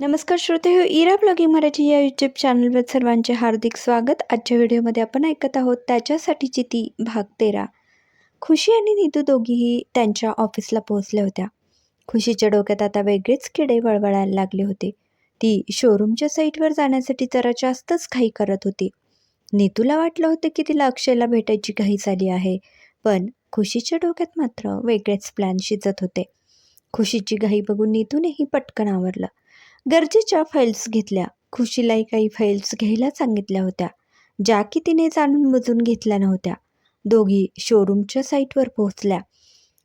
नमस्कार श्रोते हो इरा ब्लॉगिंग मराठी या यूट्यूब चॅनलवर सर्वांचे हार्दिक स्वागत. आजच्या व्हिडिओमध्ये आपण ऐकत आहोत त्याच्यासाठीची ती भाग तेरा. खुशी आणि नितू दोघीही त्यांच्या ऑफिसला पोहोचल्या होत्या. खुशीच्या डोक्यात आता वेगळेच किडे वळवळायला लागले होते. ती शोरूमच्या साईटवर जाण्यासाठी जरा जास्तच घाई करत होती. नीतूला वाटलं होतं की तिला अक्षयला भेटायची घाई झाली आहे पण खुशीच्या डोक्यात मात्र वेगळेच प्लॅन शिजत होते. खुशीची घाई बघून नितूनेही पटकन आवरलं. गरजेच्या फाईल्स घेतल्या. खुशीलाही काही फाईल्स घ्यायला सांगितल्या होत्या ज्या की तिने जाणून बुजून घेतल्या नव्हत्या. दोघी शोरूमच्या साईटवर पोहोचल्या.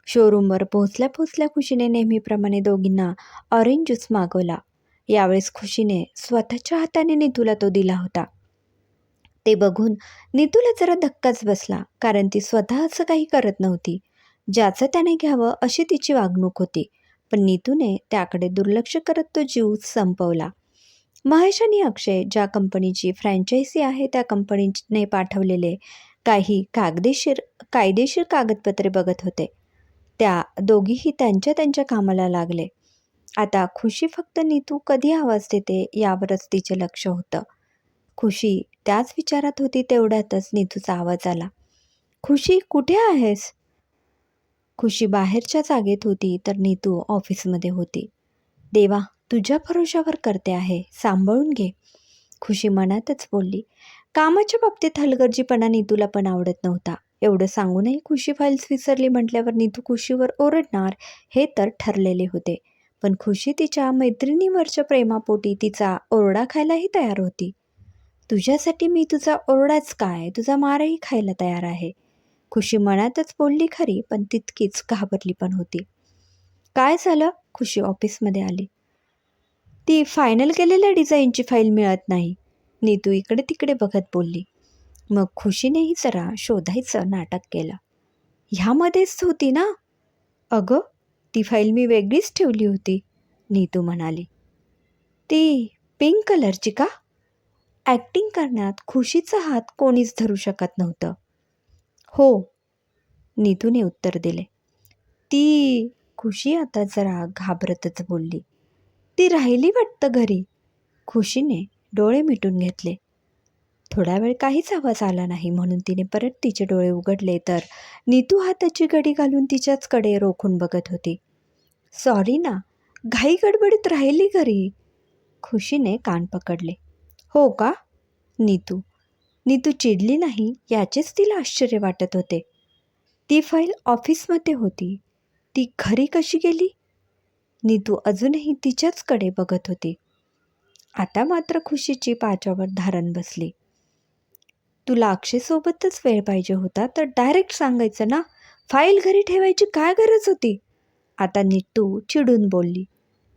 शोरूमवर पोहोचल्या पोहोचल्या खुशीने नेहमीप्रमाणे दोघींना ऑरेंज ज्यूस मागवला. यावेळेस खुशीने स्वतःच्या हाताने नितूला तो दिला होता. ते बघून नितूला जरा धक्काच बसला कारण ती स्वतः असं काही करत नव्हती ज्याचं त्याने घ्यावं अशी तिची वागणूक होती. पण नीतूने त्याकडे दुर्लक्ष करत तो जीव संपवला. महेश आणि अक्षय ज्या कंपनीची फ्रँचायसी आहे त्या कंपनीने पाठवलेले काही कागदेशीर कायदेशीर कागदपत्रे बघत होते. त्या दोघीही त्यांच्या त्यांच्या कामाला लागले. आता खुशी फक्त नीतू कधी आवाज देते यावरच तिचे लक्ष होतं. खुशी त्याच विचारात होती तेवढ्यातच नीतूचा आवाज आला. खुशी कुठे आहेस? खुशी बाहेरच्या जागेत होती तर नीतू ऑफिसमध्ये होती. देवा तुझ्या भरोशावर करते आहे सांभाळून घे. खुशी मनातच बोलली. कामाच्या बाबतीत हलगर्जीपणा नीतूला पण आवडत नव्हता. एवढं सांगूनही खुशी फाईल्स विसरली म्हटल्यावर नीतू खुशीवर ओरडणार हे तर ठरलेले होते. पण खुशी तिच्या मैत्रिणीवरच्या प्रेमापोटी तिचा ओरडा खायलाही तयार होती. तुझ्यासाठी मी तुझा ओरडाच काय? तुझा मारही खायला तयार आहे. खुशी मनातच बोलली खरी पण तितकीच घाबरली पण होती. काय झालं? खुशी ऑफिसमध्ये आली. ती फायनल केलेल्या डिझाईनची फाईल मिळत नाही. नीतू इकडे तिकडे बघत बोलली. मग खुशीनेही जरा शोधायचं नाटक केलं. ह्यामध्येच होती ना? अगं ती फाईल मी वेगळीच ठेवली होती नीतू म्हणाली. ती पिंक कलरची का? ॲक्टिंग करण्यात खुशीचा हात कोणीच धरू शकत नव्हतं. हो. नीतूने उत्तर दिले. ती खुशी आता जरा घाबरतच बोलली. ती राहिली वाटतं घरी? खुशीने डोळे मिटून घेतले. थोडा वेळ काहीच आवाज आला नाही म्हणून तिने परत तिचे डोळे उघडले तर नीतू हाताची घडी घालून तिच्याचकडे रोखून बघत होती. सॉरी ना घाई गडबडीत राहिली घरी. खुशीने कान पकडले. हो का? नीतू नीतू चिडली नाही याचेच तिला आश्चर्य वाटत होते. ती फाईल ऑफिसमध्ये होती. ती घरी कशी गेली? नीतू अजूनही तिच्याचकडे बघत होती. आता मात्र खुशीची पाच्यावर धारण बसली. तुला अक्षयसोबतच वेळ पाहिजे होता तर डायरेक्ट सांगायचं ना? फाईल घरी ठेवायची काय गरज होती? आता नीतू चिडून बोलली.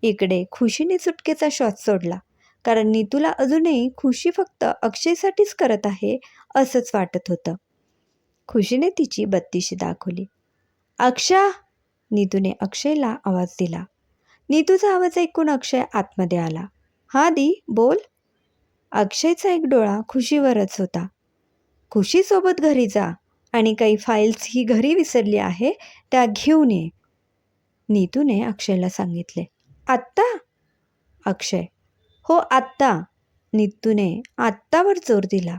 इकडे खुशीने सुटकेचा श्वास सोडला. कारण नीतूला अजूनही खुशी फक्त अक्षयसाठीच करत आहे असंच वाटत होतं. खुशीने तिची बत्तीशी दाखवली. अक्षा! नीतूने अक्षयला आवाज दिला. नीतूचा आवाज ऐकून अक्षय आतमध्ये आला. हा दी बोल. अक्षयचा एक डोळा खुशीवरच होता. खुशीसोबत घरी जा आणि काही फाईल्स ही घरी विसरली आहे त्या घेऊन ये. नीतूने अक्षयला सांगितले. आत्ता? अक्षय हो आत्ता. नीतूने आत्तावर जोर दिला.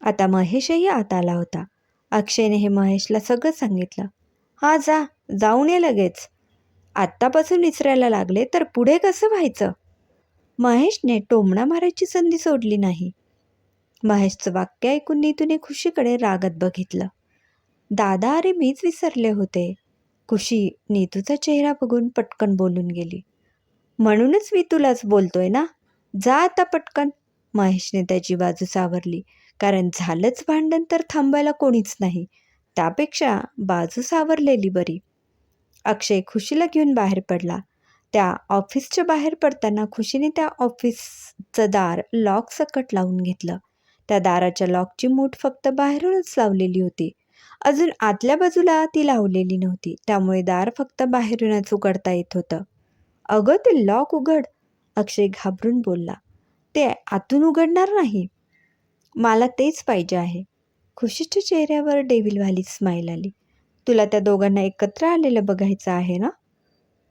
आता महेशही आत आला होता. अक्षयने हे महेशला सगळं सांगितलं. हा जा. जाऊन ये लगेच. आत्तापासून विसरायला लागले तर पुढे कसं व्हायचं? महेशने टोमणा मारायची संधी सोडली नाही. महेशचं वाक्य ऐकून नीतूने खुशीकडे रागत बघितलं. दादा अरे मीच विसरले होते. खुशी नीतूचा चेहरा बघून पटकन बोलून गेली. म्हणूनच मी तुलाच बोलतोय ना? जा आता पटकन. महेशने त्याची बाजू सावरली. कारण झालंच भांडण तर थांबायला कोणीच नाही. त्यापेक्षा बाजू सावरलेली बरी. अक्षय खुशीला घेऊन बाहेर पडला. त्या ऑफिसच्या बाहेर पडताना खुशीने त्या ऑफिसचं दार लॉक सकट लावून घेतलं. त्या दाराच्या लॉकची मूठ फक्त बाहेरूनच लावलेली होती. अजून आतल्या बाजूला ती लावलेली नव्हती. त्यामुळे दार फक्त बाहेरूनच उघडता येत होतं. अगं ते लॉक उघड. अक्षय घाबरून बोलला ते आतून उघडणार नाही? मला तेच पाहिजे आहे. खुशीच्या चेहऱ्यावर डेव्हिलवाली स्माईल आली. तुला त्या दोघांना एकत्र आलेलं बघायचं आहे ना?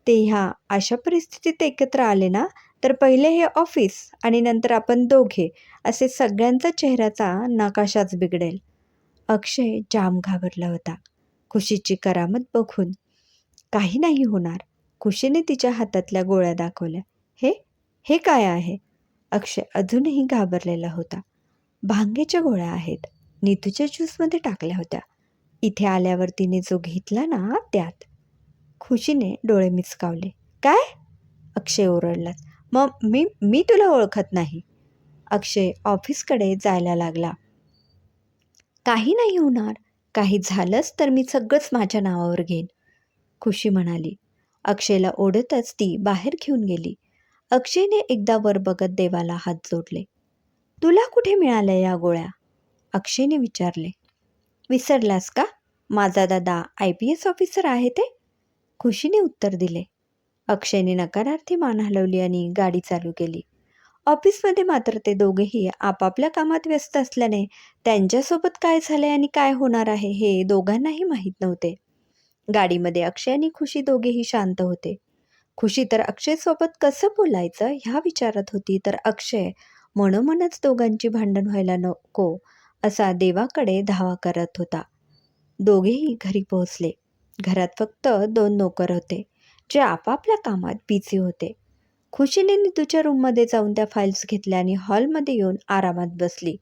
ते ह्या अशा परिस्थितीत एकत्र आले ना तर पहिले हे ऑफिस आणि नंतर आपण दोघे असे सगळ्यांचा चेहऱ्याचा नकाशाच बिघडेल. अक्षय जाम घाबरला होता. खुशीची करामत बघून काही नाही होणार. खुशीने तिच्या हातातल्या गोळ्या दाखवल्या. हे हे काय आहे? अक्षय अजूनही घाबरलेला होता. भांगेच्या गोळ्या आहेत. नीतूच्या ज्यूसमध्ये टाकल्या होत्या. इथे आल्यावर तिने जो घेतला ना त्यात. खुशीने डोळे मिचकावले. काय? अक्षय ओरडलाच मग मी मी तुला ओळखत नाही. अक्षय ऑफिसकडे जायला लागला. काही नाही होणार. काही झालंच तर मी सगळंच माझ्या नावावर घेईन. खुशी म्हणाली. अक्षयला ओढतच ती बाहेर घेऊन गेली. अक्षयने एकदा वर बघत देवाला हात जोडले. तुला कुठे मिळाल्या या गोळ्या? अक्षयने विचारले. विसरलास का? माझा दादा आय पी एस ऑफिसर आहे ते. खुशीने उत्तर दिले. अक्षयने नकारार्थी मान हलवली आणि गाडी चालू केली. ऑफिसमध्ये मात्र ते दोघेही आपापल्या कामात व्यस्त असल्याने त्यांच्यासोबत काय झाले आणि काय होणार आहे हे दोघांनाही माहीत नव्हते. गाडीमध्ये अक्षय आणि खुशी दोघेही शांत होते. खुशी तर अक्षयसोबत कसं बोलायचं ह्या विचारात होती. तर अक्षय मनोमनच दोघांची भांडण व्हायला नको असा देवाकडे धावा करत होता. दोघेही घरी पोहोचले. घरात फक्त दोन नोकर होते जे आपापल्या कामात बिझी होते. खुशीने नितूच्या रूममध्ये जाऊन त्या फाईल्स घेतल्या आणि हॉलमध्ये येऊन आरामात बसली.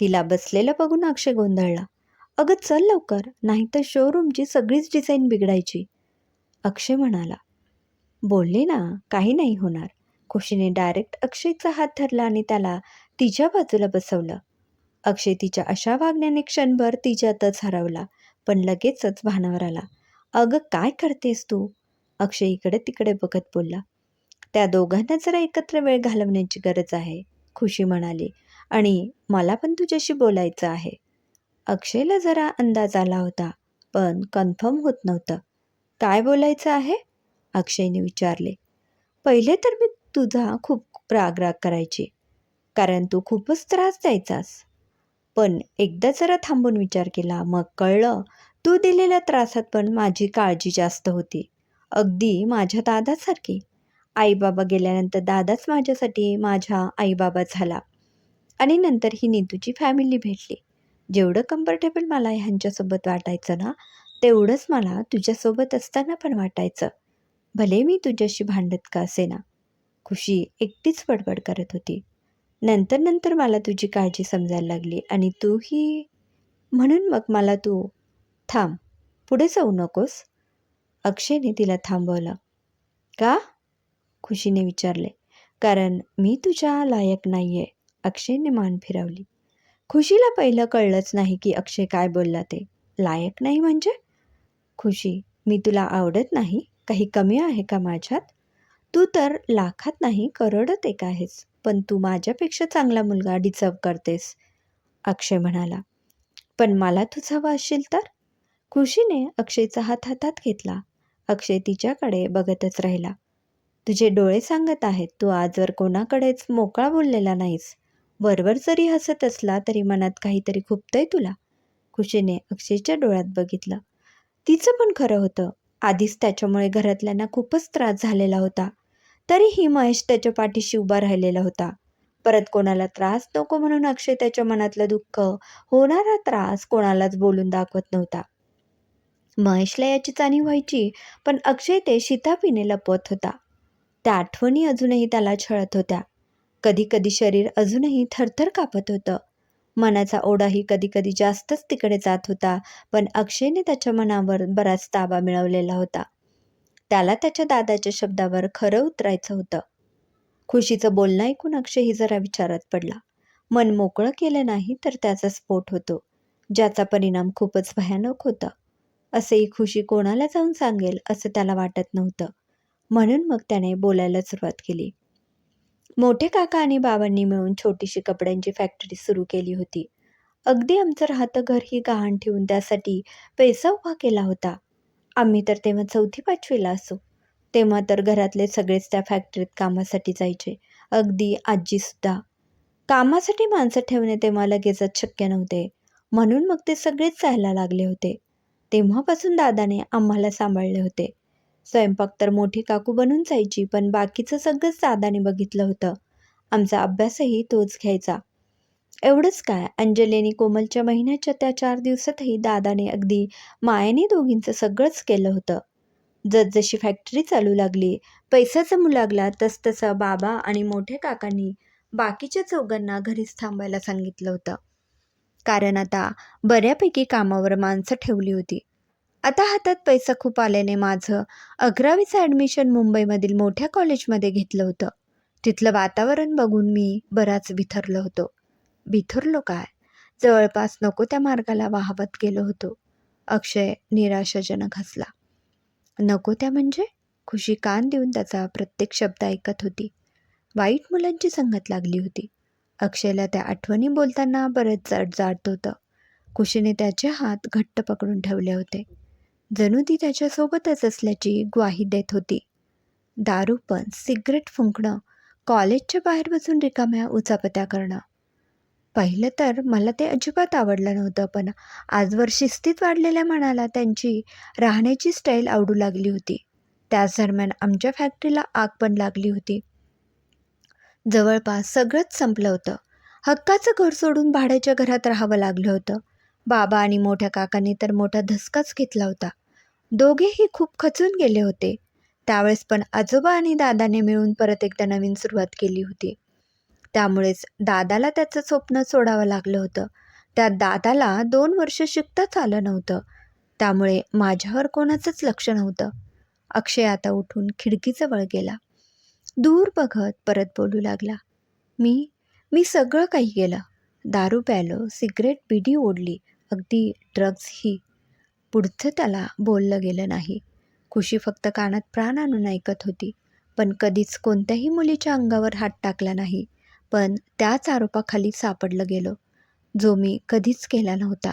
तिला बसलेलं बघून अक्षय गोंधळला. अगं चल लवकर नाहीतर शोरूमची सगळीच डिझाईन बिघडायची. अक्षय म्हणाला. बोलले ना काही नाही होणार. खुशीने डायरेक्ट अक्षयचा हात धरला आणि त्याला तिच्या बाजूला बसवलं. अक्षय तिच्या अशा वागण्याने क्षणभर तिच्यातच हरवला पण लगेचच भानावर आला. अगं काय करतेस तू? अक्षय इकडे तिकडे बघत बोलला. त्या दोघांना जरा एकत्र वेळ घालवण्याची गरज आहे खुशी म्हणाली. आणि मला पण तुझ्याशी बोलायचं आहे. अक्षयला जरा अंदाज आला होता पण कन्फर्म होत नव्हतं. काय बोलायचं आहे? अक्षयने विचारले. पहिले तर मी तुझा खूप रागराग राग करायची कारण तू खूपच त्रास द्यायचास. पण एकदा जरा थांबून विचार केला मग कळलं तू दिलेल्या त्रासात पण माझी काळजी जास्त होती. अगदी माझ्या दादासारखी. आईबाबा गेल्यानंतर दादाच माझ्यासाठी माझ्या आईबाबा झाला आणि नंतर ही नितूची फॅमिली भेटली. जेवढं कम्फर्टेबल मला ह्यांच्यासोबत वाटायचं ना तेवढंच मला तुझ्यासोबत असताना पण वाटायचं. भले मी तुझ्याशी भांडत का असे ना खुशी एकटीच बडबड करत होती. नंतर नंतर मला तुझी काळजी समजायला लागली आणि तूही. म्हणून मग मला तू थांब पुढे जाऊ नकोस? अक्षयने तिला थांबवलं. का? खुशीने विचारले. कारण मी तुझ्या लायक नाही आहे अक्षयने मान फिरवली. खुशीला पहिलं कळलंच नाही की अक्षय काय बोलला ते. लायक नाही म्हणजे? खुशी मी तुला आवडत नाही? काही कमी आहे का माझ्यात? तू तर लाखात नाही करोडत एक आहेस. पण तू माझ्यापेक्षा चांगला मुलगा डिझर्व करतेस अक्षय म्हणाला. पण मला तुझा हवा असशील तर? खुशीने अक्षयचा हात हातात घेतला. अक्षय तिच्याकडे बघतच राहिला. तुझे डोळे सांगत आहेत तू आजवर कोणाकडेच मोकळा बोललेला नाहीस. वरवर जरी हसत असला तरी मनात काहीतरी खुपतंय तुला. खुशीने अक्षयच्या डोळ्यात बघितलं. तिचं पण खरं होतं. आधीच त्याच्यामुळे घरातल्यांना खूपच त्रास झालेला होता. तरीही महेश त्याच्या पाठीशी उभा राहिलेला होता. परत कोणाला त्रास नको म्हणून अक्षय त्याच्या मनातलं दुःख होणारा त्रास कोणालाच बोलून दाखवत नव्हता. महेशला याची जाणीव व्हायची पण अक्षय ते शितापिने लपवत होता. त्या आठवणी अजूनही त्याला छळत होत्या. कधी कधी शरीर अजूनही थरथर कापत होतं. मनाचा ओढाही कधी कधी जास्तच तिकडे जात होता पण अक्षयने त्याच्या मनावर बराच ताबा मिळवलेला होता. त्याला त्याच्या दादाच्या शब्दावर खरं उतरायचं होतं. खुशीचं बोलणं ऐकून अक्षयही जरा विचारात पडला. मन मोकळं केलं नाही तर त्याचा स्फोट होतो ज्याचा परिणाम खूपच भयानक होता. असेही खुशी कोणाला जाऊन सांगेल असं त्याला वाटत नव्हतं. म्हणून मग त्याने बोलायला सुरुवात केली. मोठे काका आणि बाबांनी मिळून छोटीशी कपड्यांची फॅक्टरी सुरू केली होती. अगदी आमचं राहतं घर ही गहाण ठेवून त्यासाठी पैसा उभा केला होता. आम्ही तर तेव्हा चौथी पाचवीला असो. तेव्हा तर घरातले सगळेच त्या फॅक्टरीत कामासाठी जायचे. अगदी आजीसुद्धा कामासाठी माणसं ठेवणे तेव्हा लगेचच शक्य नव्हते. म्हणून मग ते सगळेच जायला लागले होते. तेव्हापासून दादाने आम्हाला सांभाळले होते. स्वयंपाक तर मोठी काकू बनून जायची पण बाकीचं सगळंच दादाने बघितलं होतं. आमचा अभ्यासही तोच घ्यायचा. एवढंच काय अंजलीने कोमलच्या महिन्याच्या त्या चार दिवसातही दादाने अगदी मायेने दोघींचं सगळंच केलं होतं. जसजशी फॅक्टरी चालू लागली पैसा जमू लागला तसतसं बाबा आणि मोठ्या काकांनी बाकीच्या चौघांना घरीच थांबायला सांगितलं होतं. कारण आता बऱ्यापैकी कामावर माणसं ठेवली होती. आता हातात पैसा खूप आल्याने माझं अकरावीचं ॲडमिशन मुंबईमधील मोठ्या कॉलेजमध्ये घेतलं होतं. तिथलं वातावरण बघून मी बराच बिथरलो होतो. बिथरलो काय? जवळपास नको त्या मार्गाला वाहवत गेलो होतो. अक्षय निराशाजनक हसला. नको त्या म्हणजे? खुशी कान देऊन त्याचा प्रत्येक शब्द ऐकत होती. वाईट मुलांची संगत लागली होती. अक्षयला त्या आठवणी बोलताना बरंच जाड जात होतं. खुशीने त्याचे हात घट्ट पकडून ठेवले होते. जणू ती त्याच्यासोबतच असल्याची ग्वाही देत होती. दारू पण सिगरेट फुंकणं कॉलेजच्या बाहेर बसून रिकाम्या उचापत्या करणं. पहिलं तर मला ते अजिबात आवडलं नव्हतं पण आजवर शिस्तीत वाढलेल्या मनाला त्यांची राहण्याची स्टाईल आवडू लागली होती. त्याच दरम्यान आमच्या फॅक्टरीला आग पण लागली होती. जवळपास सगळंच संपलं होतं. हक्काचं घर सोडून भाड्याच्या घरात राहावं लागलं होतं. बाबा आणि मोठ्या काकांनी तर मोठा धसकाच घेतला होता. दोघेही खूप खचून गेले होते. त्यावेळेस पण आजोबा आणि दादाने मिळून परत एकदा नवीन सुरुवात केली होती. त्यामुळेच दादाला त्याचं स्वप्न सोडावं लागलं होतं. त्या दादाला दोन वर्ष शिकताच आलं नव्हतं. त्यामुळे माझ्यावर कोणाचंच लक्ष नव्हतं. अक्षय आता उठून खिडकीजवळ गेला. दूर बघत परत बोलू लागला. मी मी सगळं काही केलं. दारू प्यालो सिगरेट बिडी ओढली अगदी ड्रग्जही पुढचं त्याला बोललं गेलं नाही. खुशी फक्त कानात प्राण आणून ऐकत होती. पण कधीच कोणत्याही मुलीच्या अंगावर हात टाकला नाही. पण त्याच आरोपाखाली सापडलं गेलो. जो मी कधीच केला नव्हता.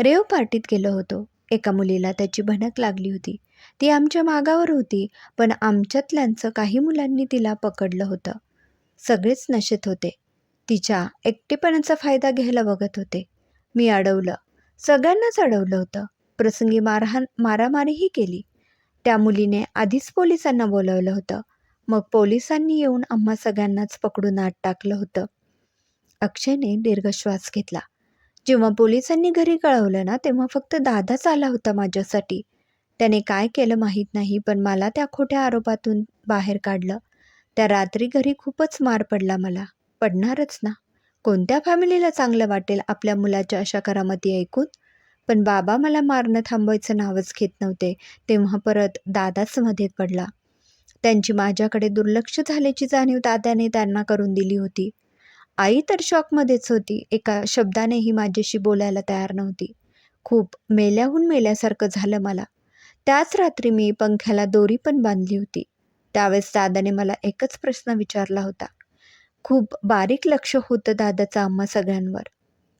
रेव पार्टीत गेलो होतो. एका मुलीला त्याची भनक लागली होती. ती आमच्या मागावर होती पण आमच्यातल्यांचं काही मुलांनी तिला पकडलं होतं. सगळेच नशेत होते. तिच्या एकटेपणाचा फायदा घ्यायला बघत होते. मी अडवलं. सगळ्यांनाच अडवलं होतं. प्रसंगी मारहाण मारामारीही केली. त्या मुलीने आधीच पोलिसांना बोलावलं होतं. मग पोलिसांनी येऊन आम्हा सगळ्यांनाच पकडून आत टाकलं होतं. अक्षयने दीर्घश्वास घेतला. जेव्हा पोलिसांनी घरी कळवलं ना तेव्हा फक्त दादाच आला होता माझ्यासाठी. त्याने काय केलं माहीत नाही पण मला त्या खोट्या आरोपातून बाहेर काढलं. त्या रात्री घरी खूपच मार पडला मला. पडणारच ना. कोणत्या फॅमिलीला चांगलं वाटेल आपल्या मुलाच्या अशा करामती ऐकून? पण बाबा मला मारणं थांबवायचं नावच घेत नव्हते तेव्हा परत दादाच मध्ये पडला. त्यांची माझ्याकडे दुर्लक्ष झाल्याची जाणीव दादाने त्यांना करून दिली होती. आई तर शॉकमध्येच होती एका शब्दानेही माझ्याशी बोलायला तयार नव्हती. खूप मेल्याहून मेल्यासारखं झालं मला. त्याच रात्री मी पंख्याला दोरी पण बांधली होती. त्यावेळेस दादाने मला एकच प्रश्न विचारला होता. खूप बारीक लक्ष होतं दादाचं आम्हा सगळ्यांवर.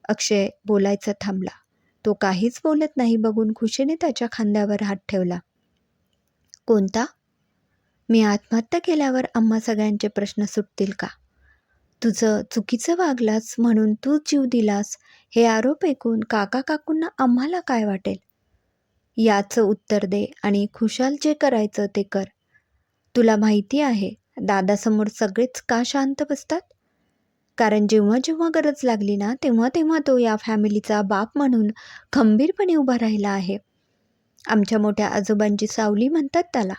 अक्षय बोलायचा थांबला. तो काहीच बोलत नाही बघून खुशीने त्याच्या खांद्यावर हात ठेवला. कोणता? मी आत्महत्या केल्यावर आम्हा सगळ्यांचे प्रश्न सुटतील का? तुझं चुकीचं वागलास म्हणून तू जीव दिलास हे आरोप ऐकून काका काकूंना आम्हाला काय वाटेल? याचं उत्तर दे आणि खुशाल जे करायचं ते कर. तुला माहिती आहे दादासमोर सगळेच का शांत बसतात? कारण जेव्हा जेव्हा गरज लागली ना तेव्हा तेव्हा तो या फॅमिलीचा बाप म्हणून खंबीरपणे उभा राहिला आहे. आमच्या मोठ्या आजोबांची सावली म्हणतात त्याला.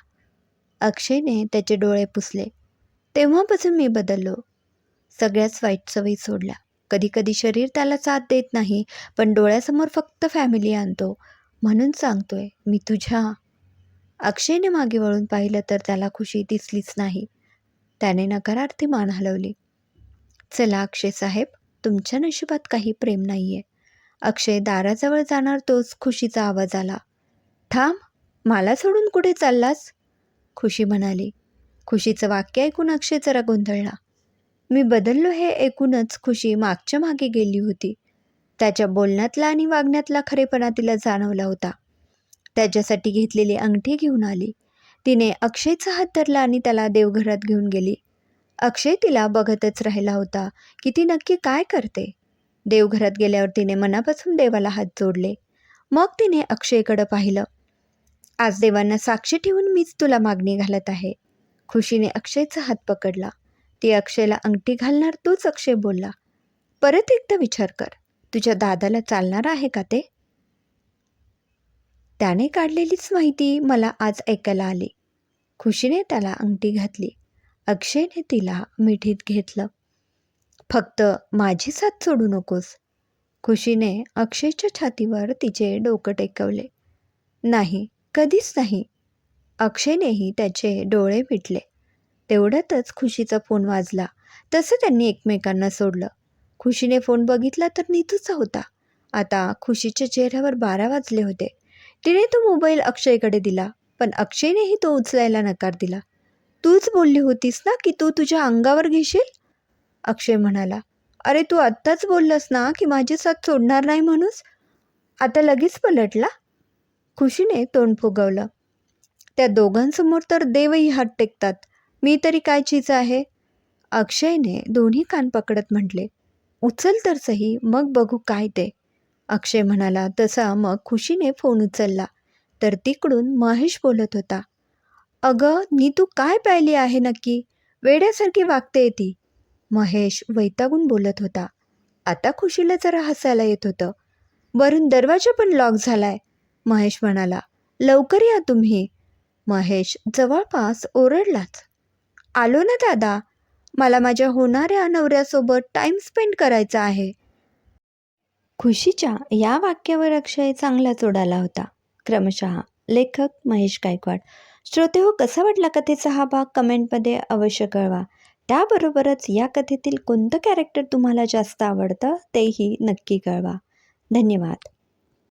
अक्षयने त्याचे डोळे पुसले. तेव्हापासून मी बदललो. सगळ्याच वाईट सवयी सोडल्या. कधी कधी शरीर त्याला साथ देत नाही पण डोळ्यासमोर फक्त फॅमिली आणतो. म्हणून सांगतोय मी तुझ्या. अक्षयने मागे वळून पाहिलं तर त्याला खुशी दिसलीच नाही. त्याने नकारार्थी मान हलवली. चला अक्षय साहेब तुमच्या नशिबात काही प्रेम नाही आहे अक्षय दाराजवळ जाणार तोच खुशीचा आवाज आला. थांब मला सोडून कुठे चाललास? खुशी म्हणाली. खुशीचं वाक्य ऐकून अक्षय जरा गोंधळला. मी बदललो हे ऐकूनच खुशी मागच्या मागे गेली होती. त्याच्या बोलण्यातला आणि वागण्यातला खरेपणा तिला जाणवला होता. त्याच्यासाठी घेतलेली अंगठी घेऊन आली. तिने अक्षयचा हात धरला आणि त्याला देवघरात घेऊन गेली. अक्षय तिला बघतच राहिला होता की ती नक्की काय करते. देवघरात गेल्यावर तिने मनापासून देवाला हात जोडले. मग तिने अक्षयकडं पाहिलं. आज देवांना साक्षी ठेवून मीच तुला मागणी घालत आहे. खुशीने अक्षयचा हात पकडला. ती अक्षयला अंगठी घालणार तोच अक्षय बोलला. परत एकदा विचार कर. तुझ्या दादाला चालणार आहे का ते? त्याने काढलेलीच माहिती मला आज ऐकायला आली. खुशीने त्याला अंगठी घातली. अक्षयने तिला मिठीत घेतलं. फक्त माझी साथ सोडू नकोस. खुशीने अक्षयच्या छातीवर तिचे डोकं टेकवले. नाही कधीच नाही. अक्षयनेही त्याचे डोळे मिटले. तेवढ्यातच खुशीचा फोन वाजला. तसं त्यांनी एकमेकांना सोडलं. खुशीने फोन बघितला तर नीतूचा होता. आता खुशीच्या चेहऱ्यावर बारा वाजले होते. तिने तो मोबाईल अक्षयकडे दिला पण अक्षयनेही तो उचलायला नकार दिला. तूच बोलली होतीस ना की तू तुझ्या अंगावर घेशील? अक्षय म्हणाला. अरे तू आत्ताच बोललास ना की माझी साथ सोडणार नाही म्हणूस? आता लगेच पलटला? खुशीने तोंड फुगवलं. त्या दोघांसमोर तर देवही हात टेकतात. मी तरी काय चीज आहे? अक्षयने दोन्ही कान पकडत म्हटले. उचल तर सही मग बघू काय ते. अक्षय म्हणाला तसा मग खुशीने फोन उचलला. तर तिकडून महेश बोलत होता अगं नी तू काय पाहिली आहे नक्की? वेड्यासारखी वागते ती. महेश वैतागून बोलत होता आता खुशीला जरा हसायला येत होतं. वरून दरवाजा पण लॉक झालाय. महेश म्हणाला लवकर या तुम्ही. महेश जवळपास ओरडलाच आलो ना दादा मला माझ्या होणाऱ्या नवऱ्यासोबत टाइम स्पेंड करायचा आहे. खुशीच्या या वाक्यावर अक्षय चांगलाच उडाला होता. क्रमशः लेखक महेश गायकवाड. श्रोते हो कसा वाटला कथेचा हा भाग? कमेंटमध्ये अवश्य कळवा. त्याबरोबरच या कथेतील कोणतं कॅरेक्टर तुम्हाला जास्त आवडतं तेही नक्की कळवा. धन्यवाद.